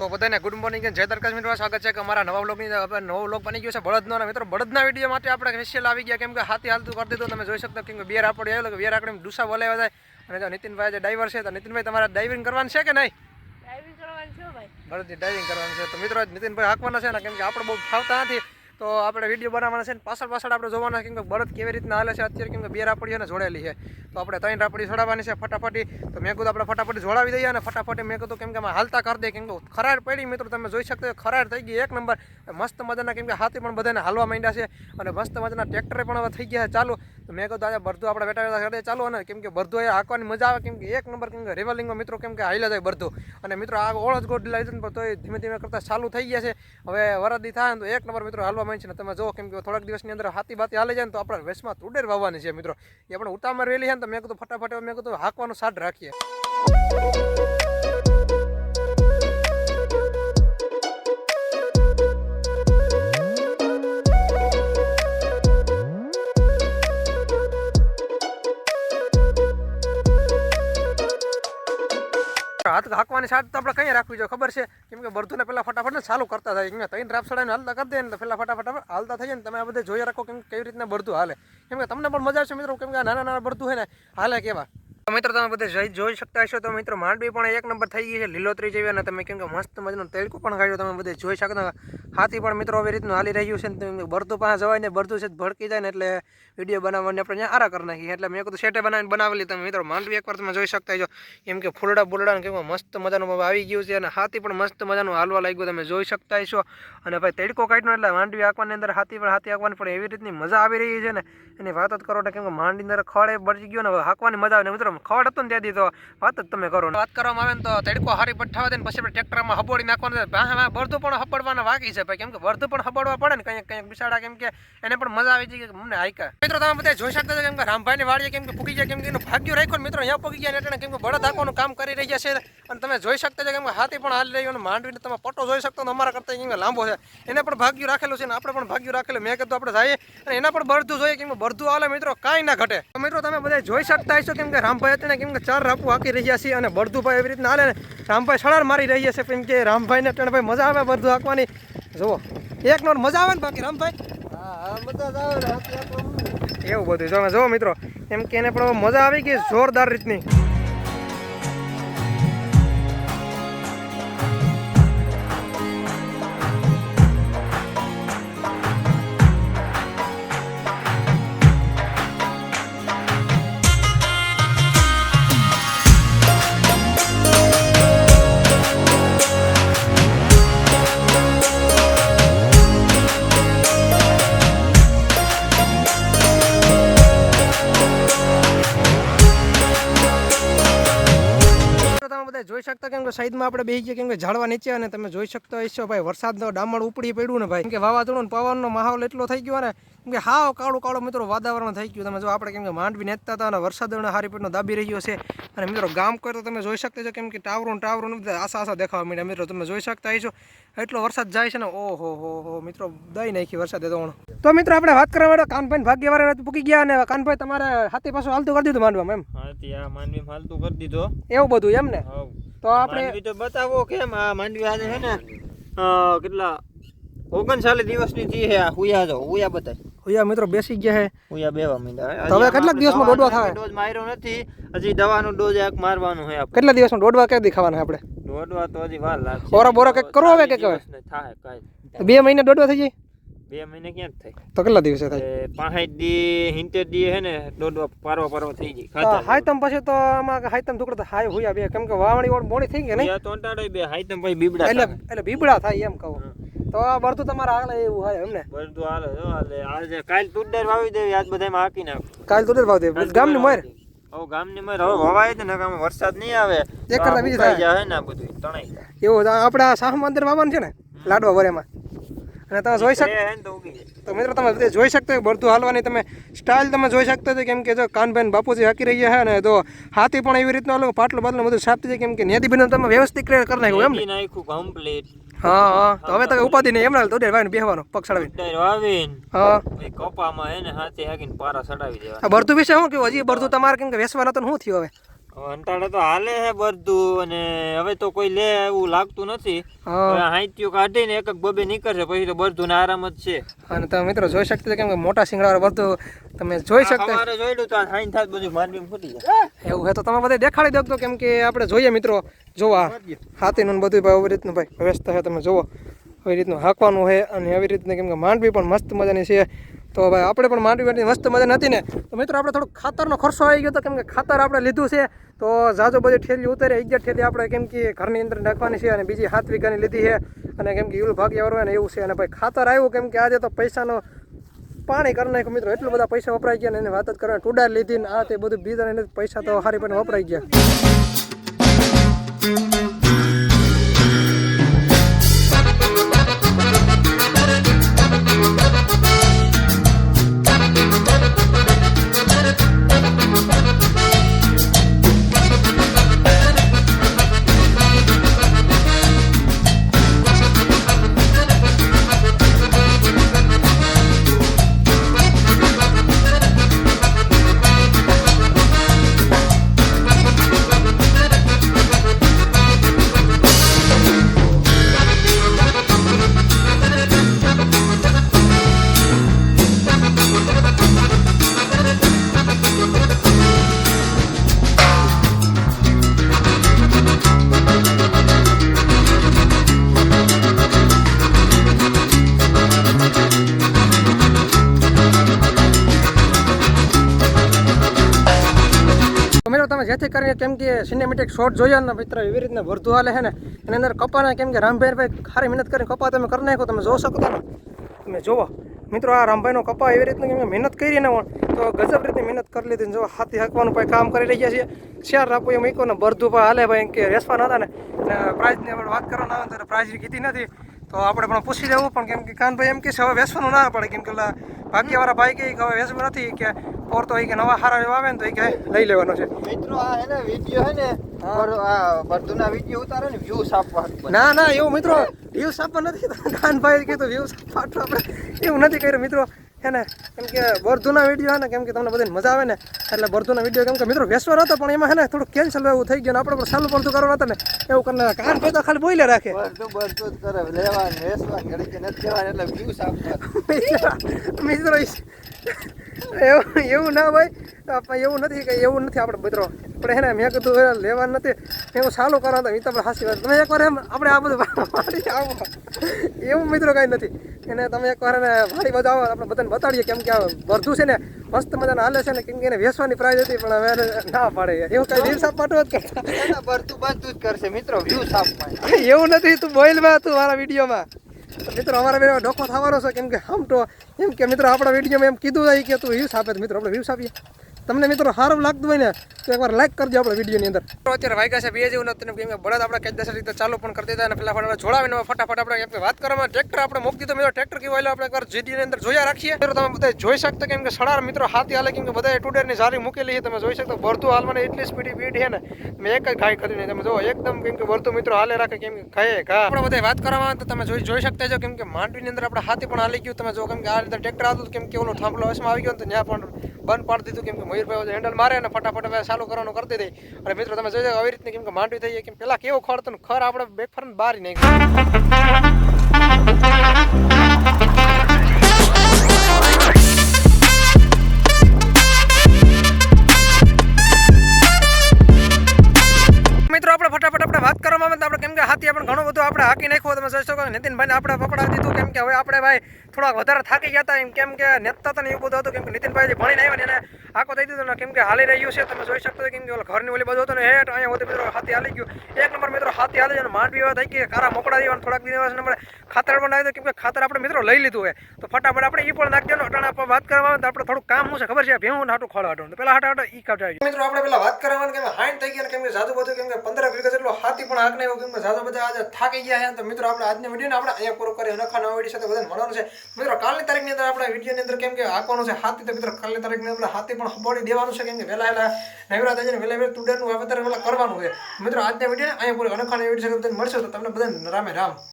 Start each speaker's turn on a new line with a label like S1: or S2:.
S1: તો બધાને good morning જય દરકાશ મિત્રો સ્વાગત છે કે અમારા નવા બ્લોગની નવો બ્લોગ બની ગયો છે બળદનો મિત્રો બળદના વીડિયો માટે આપણે સ્પેશિયલ આવી ગયા કેમ કે હાથી હાલતું કરી દીધું. તમે જોઈ શકતા કેમ કે બિયર આપડી આવેલો કે બિયર આપણે ડુસા બોલાવ્યા જાય અને જો નીતિનભાઈ જે ડ્રાઈવર છે તો નીતિનભાઈ તમારે ડ્રાઇવિંગ કરવાનું છે કે નહીં?
S2: ડ્રાઇવિંગ કરવાનું છે ભાઈ.
S1: બળદની ડ્રાઇવિંગ કરવાનું છે. તો મિત્રો નીતિનભાઈ હાંકવાના છે ને કેમ કે આપણે બહુ ફાવતા નથી. તો આપણે વીડિયો બનાવવાના છે ને પાછળ પાછળ આપણે જોવાના કેમ કે બળદ કેવી રીતના હાલે છે અત્યારે કેમ કે બે રાપડીઓ ને જોડેલી છે. તો આપણે ત્રણ રાપડી જોડાવાની છે ફટાફટી. તો મેં કીધું આપણે ફટાફટી જોડાવી દઈએ અને ફટાફટી મેં કીધું કેમ કે અમે હાલતા કરી દઈએ કેમ કે ખરાર પડી મિત્રો, તમે જોઈ શકતો ખરાર થઈ ગઈ એક નંબર. મસ્ત મજાના કેમ કે હાથી પણ બધાને હાલવા માંડ્યા છે અને મસ્ત મજાના ટ્રેક્ટરે પણ હવે થઈ ગયા છે ચાલુ. તો મેં કીધું, આજે બરધું આપણે બેઠા બેઠા કરી ચાલો અને કેમ કે બરધું એ હાંકવાની મજા આવે, કેમ કે એક નંબર કેમ કે રેવલિંગમાં મિત્રો કેમ કે હાઈલા જાય બરધું. અને મિત્રો, આ ઓળ જ ગોડ લાવી પણ તોય ધીમે ધીમે કરતાં ચાલુ થઈ ગયા છે. હવે વરદી થાય ને તો એક નંબર મિત્રો હાલવા માંડ છે ને તમે જો કેમ કે થોડાક દિવસની અંદર હાથી બાતી હાલે જાય ને તો આપણે વેસમાં તુડેર વાવવાની છે મિત્રો. એ આપણે ઉતામાં વેલી છે ને તો મેં કીધું, ફટાફટ મેં કીધું, હાંકવાનું સાટ રાખીએ. હાંકવાની સાટ તો આપણે કંઈ રાખવી જોઈએ? ખબર છે? કેમ કે બરધુને પહેલાં ફટાફટ ને ચાલુ કરતા થાય. અહીંયા ત્રણ રાપસડાને હાલતા કરી દે ને પહેલાં ફટાફટ હાલતા થઈ જાય ને તમે આ બધે જોઈ રાખો કેમ કેવી રીતના બરધું હાલે. કેમ કે તમને પણ મજા આવશે મિત્રો, કેમ કે નાના નાના બરધું હોય ને હાલે કેવા. મિત્રો તમે બધે જઈ જોઈ શકતા હશો તો મિત્રો માંડવી પણ એક નંબર થઈ ગઈ છે, લીલોતરી જેવી અને તમે કેમ કે મસ્ત મજાનું તેલકું પણ ખાઈ તમે બધે જોઈ શકતા હાથી પણ મિત્રો આવી રીતનું હાલી રહ્યું છે ને બરધું પાસે જવાય ને બરતું છે ભડકી જાય ને એટલે વીડિયો બનાવવાની આપણે અહીંયા આરા કરી નાખીએ. એટલે મેં કીધું સેટે બનાવીને બનાવેલી તમે. મિત્રો માંડવી એકવાર તમે જોઈ શકતા છો એમ કે ફૂલડા બુલડા કેવું મસ્ત મજાનું આવી ગયું છે અને હાથી પણ મસ્ત મજાનું હાલવા લાગ્યું તમે જોઈ શકતા છો અને ભાઈ તેડકો કાઢનો એટલે માંડવી આંકવાની અંદર હાથી પણ હાથી આંકવાની પણ એવી રીતની મજા આવી રહી છે ને. એની વાત જ કરો ને કેમ કે માંડની અંદર ખડે બળી ગયો ને હાંકવાની મજા આવે ને મિત્રો ખડ હતો ને ત્યાંથી તો વાત જ તમે કરો. વાત કરવામાં આવે ને તો તેડકો હારી પઠાવે ને પછી આપણે ટ્રેક્ટરમાં હબોડી નાખવાનું ભામાં બરધું પણ હબડવાના બાકી છે ભાઈ કેમ કે વર્ધ પણ હબડવા પડે ને કંઈક કંઈક બિસાડા કેમ કે એને પણ મજા આવી જાય કે મને હાઈકા મિત્રો તમે બધા જોઈ શકતા છો કેમ કે રામભાઈ વાળીએ કેમ કે પૂકી જાય કેમ કે એનું ભાગ્યું રાખ્યો મિત્રો અહીંયા પૂકી ગયા એટલે કેમ કે બળદ હાંકવાનું કામ કરી રહ્યા છે અને તમે જોઈ શકતા છો કેમ કે હાથી પણ હાલી રહ્યો અને માંડવીને તમે પટો જોઈ શકતો અમારા કરતા કેમ કે લાંબો છે એને પણ ભાગ્યું રાખેલું છે ને આપણે પણ ભાગ્યું રાખેલું મેં કીધું આપણે જઈએ અને એના પણ બરધું જોઈએ કેમ કે બરધું હાલે મિત્રો કાંઈ ના ઘટે તો મિત્રો તમે બધા જોઈ શકતા હશો કેમ કે રામભાઈ હતા કેમ કે ચાર રાપુ હાકી રહ્યા છે અને બરધુભાઈ એવી રીતના હાલે રામભાઈ સળાર મારી રહ્યા છે કેમ કે રામભાઈને ત્રણ ભાઈ મજા આવે બરધું હાંકવાની જુઓ. એક નો મજા આવે ને બાકી રમભાઈ? એવું બધું. તમે જુઓ મિત્રો એમ કે એને પણ મજા આવી ગઈ જોરદાર રીતની. કેમ કે સાઈડમાં આપણે બેસી ગયા, કેમ કે ઝાડવા નીચે અને તમે જોઈ શકતા હશો ભાઈ, વરસાદનો ડામણ ઉપડી પડ્યું ને ભાઈ. કે વાવાઝોડું પવનનો માહોલ એટલો થઈ ગયો ને કેમ કે હાવ કાળું કાળું મિત્રો વાતાવરણ થઈ ગયું. તમે જો આપણે કેમ કે માંડવી નેતા હતા અને વરસાદ હારી પેટનો દાબી રહ્યો છે. અને મિત્રો ગામ કોઈ તો તમે જોઈ શકતા છો કેમ કે ટાવરો ટાવરો આશા આસા દેખાવા માંડ્યા. મિત્રો તમે જોઈ શકતા છો એટલો વરસાદ જાય છે ને ઓહો હો હો. મિત્રો દઈ નાખી વરસાદ તો તો મિત્રો આપણે વાત કરવા માટે કાનભાઈ ભાગ્યવાળા પૂકી ગયા અને કાનભાઈ તમારે હાથી પાછું હાલતું કરી દીધું માંડવામાં એમ?
S3: હા આ માંડવી હાલતું કરી દીધો.
S1: એવું બધું એમ ને? તો આપણે
S3: તો બતાવો કેમ આ માંડવી આજે છે ને કેટલા ઓગણચાલીસ દિવસની થી છે આ હુયા જો હુયા બતાય
S1: હુયા મિત્રો બેસી ગયા છે
S3: ઓયા બેવા માંડ્યા
S1: હવે કેટલા દિવસમાં દોડવા થાય?
S3: ડોઝ માર્યો નથી. હજી દવાનો ડોઝ એક મારવાનો છે આપણે.
S1: કેટલા દિવસમાં દોડવા કે ખાવાના આપણે?
S3: દોડવા તો હજી વાર લાગશે.
S1: ઓરા બોરા કંઈક કરો હવે કે કહેવાય?
S3: થાય કાંઈ.
S1: બે મહિના દોડવા થઈ જાય?
S3: બે મહિને ક્યાં થાય?
S1: તો કેટલા દિવસે થાય?
S3: પાંચ દી હિંતેર દી હે ને દોડવા પારવા પારવા થઈ જાય.
S1: હાયતમ પછી તો આમાં હાયતમ ટુકડો તો હાય હુયા બે. કેમ કે વાવણી ઓળ મોડી થઈ ગઈ નહીં
S3: તો અંટાડે બે હાયતમ ભાઈ બીબડા
S1: એટલે. એટલે બીબડા થાય એમ કહું. તો આ બરતું તમારે આગળ એવું હોય એમ ને?
S3: બધું હાલે જો હાલે. આજે કાલ તુડર વાવી દેવી આજ બધામાં હાકી નાખ.
S1: કાલ તુડર વાવ દે ગામની મોર.
S3: હવે ગામની મર હવે વવાય છે ને ગામ વરસાદ નહીં આવે.
S1: એક કરતા બીજી થાય.
S3: જાય ને બધું તણાઈ
S1: એવું આપણે આ શાહ મંદિર વાવવાનું છે ને લાડવા વરેમાં અને તમે જોઈ શકો
S3: તો
S1: મિત્રો તમે બધે જોઈ શકતા હોય બળતું હાલવાની તમે સ્ટાઇલ તમે જોઈ શકતા છો કેમ કે જો કાનભાઈ બાપુજી હાકી રહ્યા છે ને તો હાથી પણ એવી રીતનું હાલો પાટલું બાટલું બધું સાફ થઈ જાય કેમ કે નેદી બિન તમે વ્યવસ્થિત કરી નાખ્યું એમ
S3: નાખ્યું કમ્પ્લીટ
S1: હા હા. તો હવે તો ઉપાધિ નહીં. એમના તો ભાઈ બેહવાનો પગ ચડાવીને.
S3: તુડર વાવીને.
S1: હા.
S3: કપામાં એને હાથે હાકીને પારા ચડાવી દેવા
S1: બરતું વિશે શું કેવું હજી બરતું તમારે કેમ કે વેસવાના તો શું થયું હવે?
S3: અંટાળે તો હાલે છે બધું અને હવે તો કોઈ લે એવું લાગતું નથી.
S1: હા.
S3: હાઈત્યું કાઢીને એક એક બબે નીકળશે પછી તો બધું ને આરામ જ છે.
S1: અને તમે મિત્રો જોઈ શકતા કેમ કે મોટા સિંગડા બધું તમે જોઈ શકતા
S3: સવારે જોયેલું તો હાઈન થાય બધું માંડવી ફૂટી જાય.
S1: એવું હે તો તમે બધા દેખાડી દો તો કેમ કે આપણે જોઈએ મિત્રો જોવા હાથીનું બધું ભાઈ આવી રીતનું ભાઈ વ્યસ્ત છે તમે જોવો. આવી રીતનું હાંકવાનું છે અને આવી રીતનું કેમ કે માંડવી પણ મસ્ત મજાની છે. તો ભાઈ આપણે પણ માંડવી એટલી મસ્ત મજા નથી ને. તો મિત્રો, આપણે થોડુંક ખાતરનો ખર્ચો આવી ગયો તો કેમ કે ખાતર આપણે લીધું છે, તો જાજો બધી ઠેલી ઉતરે, અગિયાર ઠેલી આપણે કેમ કે ઘરની અંદર નાખવાની છે અને બીજી હાથ વીઘાની લીધી છે અને કેમ કે યુલ ભાગ્ય હોય ને એવું છે. અને ભાઈ ખાતર આવ્યું કેમ કે આજે તો પૈસાનો પાણી કરી નાખ્યું. મિત્રો, એટલું બધા પૈસા વપરાઈ ગયા ને એની વાત જ કરવાની. ટુડાર લીધી ને આ તે બધું બીજા ને પૈસા તો હારી પણ વપરાઈ ગયા. જેથી કરીને કેમ કે સિનેમેટિક શોટ જોયા ને મિત્ર, એવી રીતના ભરતું હાલે છે ને, એની અંદર કપાને કેમ કે રામભાઈ ખારી મહેનત કરીને કપા તમે કરી નાખો, તમે જોઈ શકો ને તમે જોવો. મિત્રો, આ રામભાઈનો કપા એવી રીતના કે મહેનત કરીને તો ગજબ રીતની મહેનત કરી લીધી જો હાથી હાંકવાનું ભાઈ કામ કરી રહ્યા છીએ શેર રાખવું એમ મૂકો ને ભરતું ભાઈ હાલે ભાઈ કે વેસવાના હતા ને પ્રાઇઝની આપણે વાત કરવાના આવે ત્યારે પ્રાઇઝ કીધી નથી. તો આપણે પણ પૂછી લેવું, પણ કેમ કે કાનભાઈ એમ કે છે, હવે વેસવાનું ના પડે, કેમ કે ભાગ્યવાળા ભાઈ કે હવે વેસવું નથી કે પોર તો કે નવા હારા એવા આવે ને તો એ કે લઈ લેવાનો છે.
S3: મિત્રો આ હે ને વિડિયો હે ને પર આ બધુંના વિડિયો ઉતારે ને વ્યૂઝ આપવા
S1: ના ના એવું મિત્રો વ્યૂઝ આપવા નથી કાનભાઈ તો વ્યૂઝ આપવા આપણે એવું નથી કર્યું મિત્રો. હે ને કેમ કે બરધુના વીડિયો હે ને કેમ કે તમને બધાને મજા આવે ને એટલે બરધુના વીડિયો કેમ કે મિત્રો વેસવાનો હતો પણ એમાં હે ને થોડું કેન્સલ એવું થઈ ગયું આપણે પણ સાલું પડતું કરવાનું હતું ને એવું કરીને કાનભાઈ તો ખાલી બોલે રાખે. મિત્રો એવું એવું ના ભાઈ આપણે એવું નથી કે એવું નથી આપણે મિત્રો. આપણે એને મેં કીધું લેવાનું નથી. હું ચાલુ કરવા તો એ આપણે હાસી વાત. તમે એકવાર એમ આપણે આ બધું વાળી આવો. એવું મિત્રો કાંઈ નથી. એને તમે એકવાર એને વાળી બાજુ આવો આપણે બધાને બતાડીએ કેમ કે બધું છે ને મસ્ત મજાના હાલે છે ને કેમ કે એને વેસવાની પ્રાઇઝ હતી પણ હવે ના પાડે. એવું કાંઈ રીલ્સ આપવાનું જ કરતા
S3: ભરતું બધું બધું જ કરશે મિત્રો વ્યૂઝ આપવા
S1: એવું નથી તું બોઇલમાં તું મારા વિડીયોમાં. મિત્રો અમારા બે ડોકો થવાનો છે કેમ કે આમ તો એમ કે મિત્રો આપણા વિડીયોમાં એમ કીધું કે તું વ્યૂઝ આપે મિત્રો આપણે વ્યૂઝ આપીએ તમને મિત્રો સારું લાગતું હોય ને, તો એકવાર લાઈક કરજો આપણે વિડીયોની અંદર. અત્યારે વાગ્યા છે બે જેવું નથી કેમ કે બળદ આપણે કાયદેસર રીતે ચાલુ પણ કરી દીધા અને પેલા આપણે જોડાવીને ફટાફટ આપણે વાત કરવામાં ટ્રેક્ટર આપણે મૂકી દીધો, મિત્રો. ટ્રેક્ટર કેવું આપણે એકવાર જીડીની અંદર જોયા રાખીએ. મિત્રો, તમે બધા જોઈ શકતા કેમ કે સડાર મિત્રો હાથી હાલે કેમ કે બધા ટુડેરની સારી મૂકેલી છે, તમે જોઈ શકતો ભરતું હાલમાં એટલી સ્પીડી બીડ છે ને, મેં એક જ ઘાય કરીને તમે જો એકદમ કેમ કે ભરતું મિત્રો હાલે રાખે, કેમ કે ખાય ઘા આપણે બધા વાત કરવામાં તો તમે જોઈ જોઈ શકતા છો કેમ કે માંડવીની અંદર આપણે હાથી પણ હાલી ગયું. તમે જો કેમ કે આ રીતે ટ્રેક્ટર આવતું કેમ કે ઓલો થાંભલો વસમાં આવી ગયો ને ત્યાં પણ બંધ પાડી દીધું. કેમ કે મયુરભાઈ હેન્ડલ મારે અને ફટાફટ હવે ચાલુ કરવાનું કરતી દીધી. અને મિત્રો, તમે જોઈ આવી રીતની કેમ કે માંડવી થઈ કેમ પેલા કેવો ખડ ખર આપણે બેકફર બહાર નહીં મિત્રો, આપણે ફટાફટ આપણે વાત કરવામાં આવે તો આપણે કેમ કે હાથી આપણે ઘણું બધું આપણે હાકી નાખ્યું તમે જોઈ શકો નીતિનભાઈને આપણે પકડાવી દીધું કેમ કે હવે આપણે ભાઈ થોડાક વધારે થાકી ગયા હતા એમ કેમ કે નેતા તને એવું બધું હતું કેમ કે નીતિનભાઈ ભણી ભણીને આવ્યા ને એને આખો થઈ દીધો ને કેમ કે હાલી રહ્યું છે તમે જોઈ શકતો કેમ કે ઓલા ઘરની ઓલી બધું હતું ને હેઠ અહીંયા હોતી મિત્રો હાથી હાલી ગયું એક નંબર મિત્રો હાથી હાલી અને માંડવી એવા થઈ ગઈ કારા મોકડા દેવા થોડાક દિવસ નંબર ખાતર પણ આવી કેમ કે ખાતર આપણે મિત્રો લઈ લીધું હોય તો ફટાફટ આપણે એ પણ નાખી દેવાનું અટાણા આપણે વાત કરવામાં આવે તો આપણે થોડું કામ શું છે ખબર છે ભેવું હાટું ખોળા હાટું પેલા હાટા હાટા ઈ કાઢ મિત્રો આપણે પેલા વાત કરવાનું કેમ હાઈન થઈ ગયા કેમ કે જાદુ બધું કેમ કે પંદર વીઘા જેટલો હાથી પણ હાક નહીં કેમ કે જાદુ બધા આજે થાકી ગયા છે તો મિત્રો આપણે આજની વીડિયો આપણે અહીંયા પૂરો કરી અનખા નવા વીડિયો સાથે બધાને મળવાનું છે. મિત્રો, કાલની તારીખની અંદર આપણે વિડીયોની અંદર કેમ કે હાંકવાનું છે હાથી, તો મિત્રો, કાલની તારીખની અંદર હાથી પણ બોડી દેવાનું છે કેમ કે વહેલા વહેલા નવરા થઈ જાય વહેલા વહેલા તુડરનું વાવેતર કરવાનું છે. મિત્રો, આજના વીડિયો અહીંયા પૂરો અનખા નવા વીડિયો સાથે મળશે તો તમને બધાને રામે રામ.